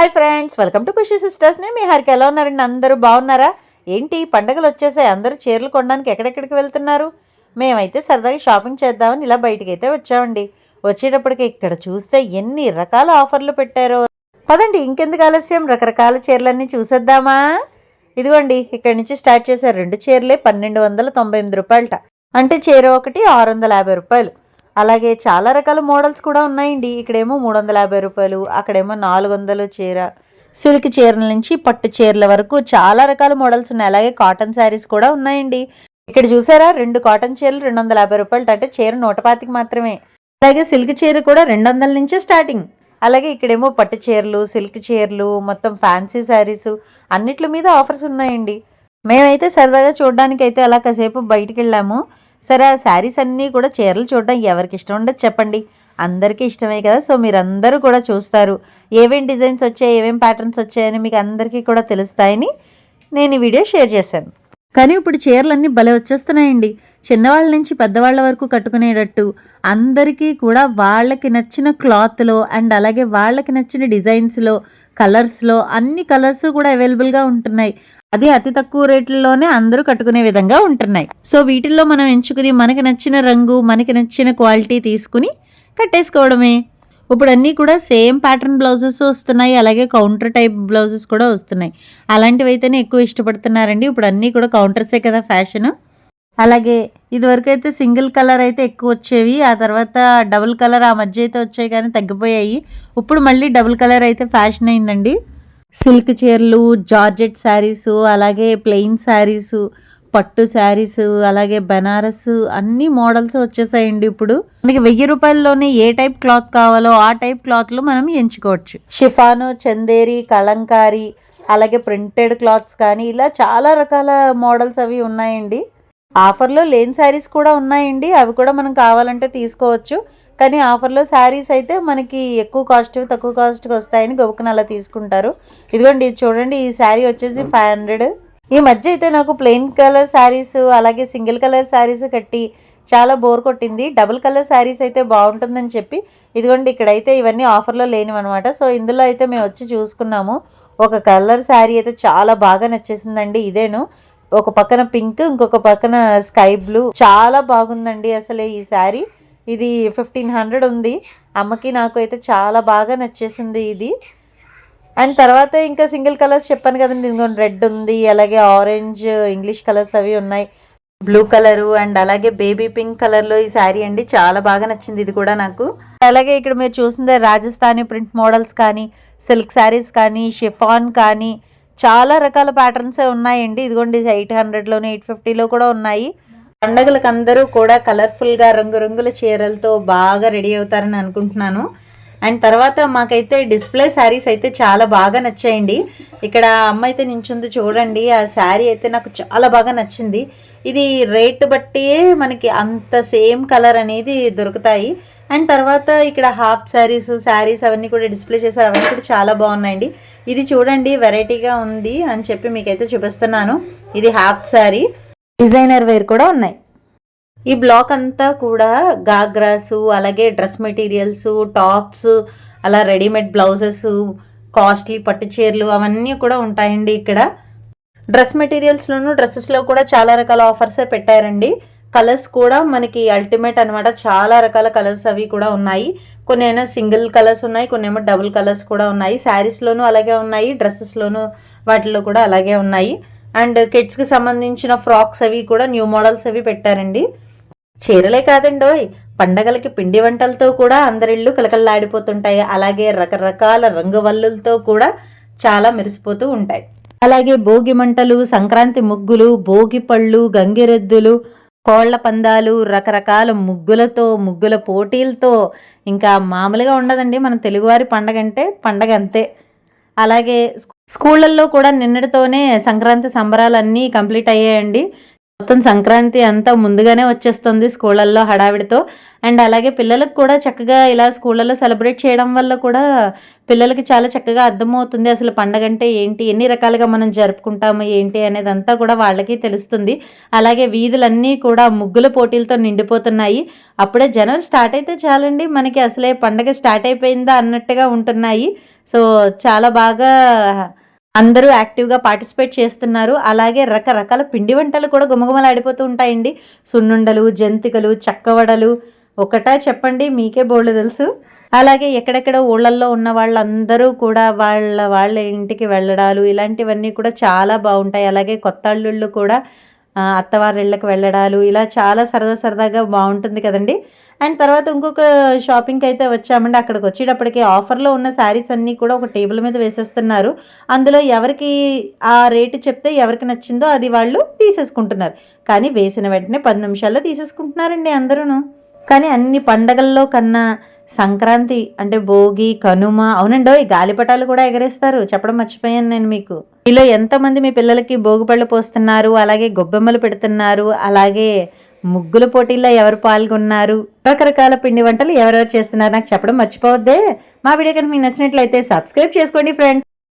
Hi friends welcome to Khushi sisters. నేను మీ హరికి. ఎలా ఉన్నారండి? అందరూ బాగున్నారా? ఏంటి పండగలు వచ్చేసాయి? అందరూ చీరలు కొనడానికి ఎక్కడెక్కడికి వెళ్తున్నారు? మేమైతే సరదాగా షాపింగ్ చేద్దామని ఇలా బయటికి అయితే వచ్చామండి. వచ్చేటప్పటికి ఇక్కడ చూస్తే ఎన్ని రకాల ఆఫర్లు పెట్టారో. పదండి ఇంకెందుకు ఆలస్యం? రకరకాల చీరలన్నీ చూసేద్దామా? ఇదిగోండి ఇక్కడి నుంచి స్టార్ట్ చేశారు రెండు చీరలే పన్నెండు వందల తొంభై ఎనిమిది రూపాయలట. అంటే చీర ఒకటి ఆరు వందల యాభై రూపాయలు. అలాగే చాలా రకాల మోడల్స్ కూడా ఉన్నాయండి. ఇక్కడేమో మూడు వందల యాభై రూపాయలు అక్కడేమో నాలుగు వందలు చీర సిల్క్ చీరల నుంచి పట్టు చీరల వరకు చాలా రకాల మోడల్స్ ఉన్నాయి. అలాగే కాటన్ శారీస్ కూడా ఉన్నాయండి. ఇక్కడ చూసారా? రెండు కాటన్ చీరలు రెండు వందల యాభై రూపాయలు. అంటే చీర నూట పాతికి మాత్రమే. అలాగే సిల్క్ చీర కూడా రెండు వందల నుంచే స్టార్టింగ్. అలాగే ఇక్కడేమో పట్టు చీరలు సిల్క్ చీరలు మొత్తం ఫ్యాన్సీ శారీస్ అన్నిట్ల మీద ఆఫర్స్ ఉన్నాయండి. మేమైతే సరదాగా చూడడానికి అయితే అలా కాసేపు బయటికి వెళ్ళాము సరే ఆ శారీస్ అన్నీ కూడా చీరలు చూడడం ఎవరికి ఇష్టం ఉండదు చెప్పండి. అందరికీ ఇష్టమే కదా సో మీరందరూ కూడా చూస్తారు. ఏమేమి డిజైన్స్ వచ్చాయి ఏమేమి ప్యాటర్న్స్ వచ్చాయని మీకు అందరికీ కూడా తెలుస్తాయని నేను ఈ వీడియో షేర్ చేశాను. కానీ ఇప్పుడు చీరలన్నీ భలే వచ్చేస్తున్నాయండి. చిన్నవాళ్ళ నుంచి పెద్దవాళ్ళ వరకు కట్టుకునేటట్టు అందరికీ కూడా వాళ్ళకి నచ్చిన క్లాత్లో అండ్ అలాగే వాళ్ళకి నచ్చిన డిజైన్స్లో కలర్స్లో అన్ని కలర్స్ కూడా అవైలబుల్గా ఉంటున్నాయి. అది అతి తక్కువ రేట్లలోనే అందరూ కట్టుకునే విధంగా ఉంటున్నాయి. సో వీటిల్లో మనం ఎంచుకుని మనకి నచ్చిన రంగు మనకి నచ్చిన క్వాలిటీ తీసుకుని కట్టేసుకోవడమే. ఇప్పుడు అన్నీ కూడా సేమ్ ప్యాటర్న్ బ్లౌజెస్ వస్తున్నాయి అలాగే కౌంటర్ టైప్ బ్లౌజెస్ కూడా వస్తున్నాయి. అలాంటివి అయితేనే ఎక్కువ ఇష్టపడుతున్నారండి. ఇప్పుడు అన్నీ కూడా కౌంటర్సే కదా ఫ్యాషన్. అలాగే ఇదివరకు అయితే సింగిల్ కలర్ అయితే ఎక్కువ వచ్చేవి ఆ తర్వాత డబుల్ కలర్ ఆ మధ్య అయితే వచ్చాయి కానీ తగ్గిపోయాయి. ఇప్పుడు మళ్ళీ డబుల్ కలర్ అయితే ఫ్యాషన్ అయిందండి. సిల్క్ చీరలు జార్జెట్ శారీస్ అలాగే ప్లెయిన్ శారీసు పట్టు శారీస్ అలాగే బనారస్ అన్ని మోడల్స్ వచ్చేసాయండి ఇప్పుడు. మనకి వెయ్యి రూపాయల్లోనే ఏ టైప్ క్లాత్ కావాలో ఆ టైప్ క్లాత్లు మనం ఎంచుకోవచ్చు. షిఫాను చందేరి కలంకారీ అలాగే ప్రింటెడ్ క్లాత్స్ కానీ ఇలా చాలా రకాల మోడల్స్ అవి ఉన్నాయండి. ఆఫర్లో లేని శారీస్ కూడా ఉన్నాయండి. అవి కూడా మనం కావాలంటే తీసుకోవచ్చు. కానీ ఆఫర్లో శారీస్ అయితే మనకి ఎక్కువ కాస్ట్ తక్కువ కాస్ట్కి వస్తాయని గొప్పకన అలా తీసుకుంటారు. ఇదిగోండి ఇది చూడండి ఈ శారీ వచ్చేసి ఫైవ్ హండ్రెడ్ ఈ మధ్య అయితే నాకు ప్లెయిన్ కలర్ శారీస్ అలాగే సింగిల్ కలర్ శారీస్ కట్టి చాలా బోర్ కొట్టింది. డబుల్ కలర్ శారీస్ అయితే బాగుంటుందని చెప్పి ఇదిగోండి ఇక్కడైతే ఇవన్నీ ఆఫర్లో లేనివన్నమాట. సో ఇందులో అయితే మేము వచ్చి చూసుకున్నాము. ఒక కలర్ శారీ అయితే చాలా బాగా నచ్చేసిందండి ఇదేను. ఒక పక్కన పింక్ ఇంకొక పక్కన స్కై బ్లూ చాలా బాగుందండి అసలు ఈ శారీ. ఇది ఫిఫ్టీన్ హండ్రెడ్ ఉంది. అమ్మకి నాకు అయితే చాలా బాగా నచ్చేసింది ఇది. అండ్ తర్వాత ఇంకా సింగిల్ కలర్స్ చెప్పాను కదండి. ఇంకొన్ని రెడ్ ఉంది అలాగే ఆరెంజ్ ఇంగ్లీష్ కలర్స్ అవి ఉన్నాయి. బ్లూ కలరు అండ్ అలాగే బేబీ పింక్ కలర్లో ఈ శారీ అండి. చాలా బాగా నచ్చింది ఇది కూడా నాకు. అలాగే ఇక్కడ మీరు చూసిందే రాజస్థానీ ప్రింట్ మోడల్స్ కానీ సిల్క్ శారీస్ కానీ షిఫాన్ కానీ చాలా రకాల ప్యాటర్న్సే ఉన్నాయండి. ఇదిగోండి ఎయిట్ హండ్రెడ్లోనే ఎయిట్ ఫిఫ్టీలో కూడా ఉన్నాయి. పండగలకు అందరూ కూడా కలర్ఫుల్గా రంగురంగుల చీరలతో బాగా రెడీ అవుతారని అనుకుంటున్నాను. అండ్ తర్వాత మాకైతే డిస్ప్లే శారీస్ అయితే చాలా బాగా నచ్చాయండి. ఇక్కడ అమ్మ అయితే నించుంది చూడండి. ఆ శారీ అయితే నాకు చాలా బాగా నచ్చింది. ఇది రేట్ బట్టి మనకి అంత సేమ్ కలర్ అనేది దొరుకుతాయి. అండ్ తర్వాత ఇక్కడ హాఫ్ శారీస్ శారీస్ అవన్నీ కూడా డిస్ప్లే చేశారు. అవన్నీ కూడా చాలా బాగున్నాయండి. ఇది చూడండి వెరైటీగా ఉంది అని చెప్పి మీకైతే చూపిస్తున్నాను. ఇది హాఫ్ శారీ. డిజైనర్ వేర్ కూడా ఉన్నాయి. ఈ బ్లాక్ అంతా కూడా గాగ్రాసు అలాగే డ్రెస్ మెటీరియల్స్ టాప్స్ అలా రెడీమేడ్ బ్లౌజెస్ కాస్ట్లీ పట్టు చీరలు అవన్నీ కూడా ఉంటాయండి ఇక్కడ. డ్రెస్ మెటీరియల్స్లోనూ డ్రెస్సెస్లో కూడా చాలా రకాల ఆఫర్స్ పెట్టారండి. కలర్స్ కూడా మనకి అల్టిమేట్ అనమాట చాలా రకాల కలర్స్ అవి కూడా ఉన్నాయి. కొన్ని ఏమో సింగిల్ కలర్స్ ఉన్నాయి కొన్ని ఏమో డబుల్ కలర్స్ కూడా ఉన్నాయి. శారీస్లోనూ అలాగే ఉన్నాయి డ్రెస్సెస్లోనూ వాటిలో కూడా అలాగే ఉన్నాయి. అండ్ కిడ్స్కి సంబంధించిన ఫ్రాక్స్ అవి కూడా న్యూ మోడల్స్ అవి పెట్టారండి. చీరలే కాదండోయ్ పండగలకి పిండి వంటలతో కూడా అందరిళ్ళు కలకల్లాడిపోతుంటాయి. అలాగే రకరకాల రంగువల్లులతో కూడా చాలా మెరిసిపోతూ ఉంటాయి. అలాగే భోగి మంటలు సంక్రాంతి ముగ్గులు భోగి పళ్ళు గంగిరెద్దులు కోళ్ళ పందాలు రకరకాల ముగ్గులతో ముగ్గుల పోటీలతో ఇంకా మామూలుగా ఉండదండి. మన తెలుగువారి పండగ అంటే పండగ అంతే అలాగే స్కూళ్ళల్లో కూడా నిన్నటితోనే సంక్రాంతి సంబరాలన్నీ కంప్లీట్ అయ్యాయండి. మొత్తం సంక్రాంతి అంతా ముందుగానే వచ్చేస్తుంది స్కూళ్ళల్లో హడావిడితో. అండ్ అలాగే పిల్లలకు కూడా చక్కగా ఇలా స్కూళ్ళల్లో సెలబ్రేట్ చేయడం వల్ల కూడా పిల్లలకి చాలా చక్కగా అర్థమవుతుంది అసలు పండగ అంటే ఏంటి ఎన్ని రకాలుగా మనం జరుపుకుంటాము ఏంటి అనేది అంతా కూడా వాళ్ళకి తెలుస్తుంది. అలాగే వీధులన్నీ కూడా ముగ్గుల పోటీలతో నిండిపోతున్నాయి. అప్పుడే జనవరి స్టార్ట్ అయితే చాలండి మనకి అసలే పండగ స్టార్ట్ అయిపోయిందా అన్నట్టుగా ఉంటున్నాయి. సో చాలా బాగా అందరూ యాక్టివ్గా పార్టిసిపేట్ చేస్తున్నారు. అలాగే రకరకాల పిండి వంటలు కూడా గుమగుమలాడిపోతూ ఉంటాయండి. సున్నుండలు జంతికలు చక్కవడలు ఒకటా చెప్పండి మీకే బోళ్ళు తెలుసు. అలాగే ఎక్కడెక్కడ ఊళ్ళల్లో ఉన్న వాళ్ళందరూ కూడా వాళ్ళ వాళ్ళ ఇంటికి వెళ్ళడాలు ఇలాంటివన్నీ కూడా చాలా బాగుంటాయి. అలాగే కొత్త అల్లుళ్ళు కూడా అత్తవారిళ్ళకి వెళ్ళడాలు ఇలా చాలా సరదా సరదాగా బాగుంటుంది కదండి. అండ్ తర్వాత ఇంకొక షాపింగ్కి అయితే వచ్చామండి. అక్కడికి వచ్చేటప్పటికి ఆఫర్లో ఉన్న శారీస్ అన్నీ కూడా ఒక టేబుల్ మీద వేసేస్తున్నారు. అందులో ఎవరికి ఆ రేటు చెప్తే ఎవరికి నచ్చిందో అది వాళ్ళు తీసేసుకుంటున్నారు. కానీ వేసిన వెంటనే పది నిమిషాల్లో తీసేసుకుంటున్నారండి అందరూను. కానీ అన్ని పండగల్లో కన్నా సంక్రాంతి అంటే భోగి కనుమ అవునండో ఈ గాలిపటాలు కూడా ఎగరేస్తారు. చెప్పడం మర్చిపోయాను నేను మీకు. మీలో ఎంతమంది మీ పిల్లలకి భోగిపళ్ళు పోస్తున్నారు అలాగే గొబ్బెమ్మలు పెడుతున్నారు అలాగే ముగ్గుల పోటీల్లో ఎవరు పాల్గొన్నారు రకరకాల పిండి వంటలు ఎవరెవరు చేస్తున్నారు నాకు చెప్పడం మర్చిపోవద్దే. మా వీడియో కనుక మీకు నచ్చినట్లయితే సబ్స్క్రైబ్ చేసుకోండి ఫ్రెండ్